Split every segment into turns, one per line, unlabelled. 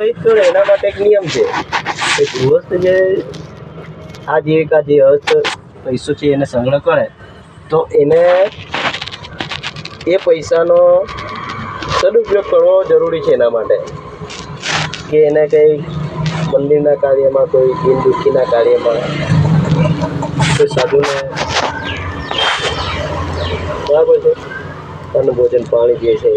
એના માટે એક નિયમ છે. કે ગૃહસ્થ જે આજીવિકા જે હસ્ત પૈસો છે એને સંગ્રહ કરે તો એને એ પૈસાનો સદુપયોગ કરવો જરૂરી છે એના માટે. કે એને કંઈ મંદિરના કાર્યમાં કોઈ દિન દુઃખીના કાર્યમાં કોઈ સાધુને બરાબર છે? અન્ન ભોજન પાણી જે છે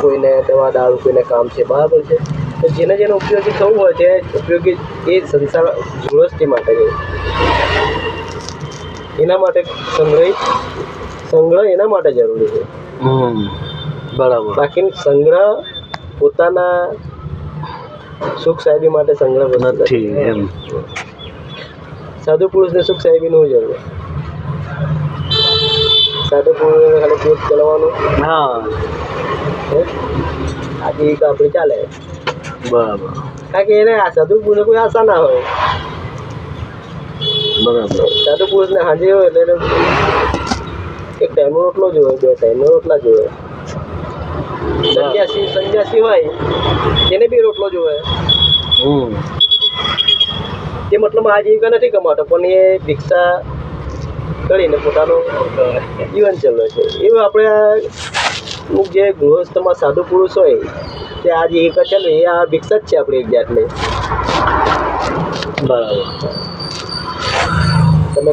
કોઈને દવા દારૂ કોઈને કામ છે બરાબર છે? તો જેને જેને ઉપયોગી થવું હોય તે ઉપયોગી એ સંસાર ગૃહસ્થી માટે છે. એના માટે સંગ્રહિત સંગ્રહ એના માટે જરૂરી છે.
હમ બરાબર.
બાકી સંગ્રહ પોતાના સુખ સાહેબી માટે સંગ્રહ
નથી. એમ.
સાધુ પુરુષને સુખ સાહેબી નું જરૂર. સાધુ પુરુષને ખાલી પેટ ચલાવવાનું.
હા.
હે? એક આપણે ચાલે.
બરાબર.
કારણ કે એને આ સાધુ પુરુષને કોઈ આશા ના હોય.
બરાબર.
સાધુ પુરુષને હાજે હોય એટલે એક ટાઈમનો રોટલો જોવે બે ટાઈમનો રોટલા જોવે સંન્યાસી સંન્યાસી હોય તેને બી રોટલો જોવે તે મતલબ આજીવિકા નથી કમાતો પણ એ ભિક્ષા કરીને પોતાનું જીવન ચલાવે છે. એવું આપણે આ અમુક જે ગૃહસ્થમાં સાધુ પુરુષ હોય તે આ જે એક છે ને એ આ ભિક્ષા જ છે આપણી એક જાતની
બરાબર.
તમે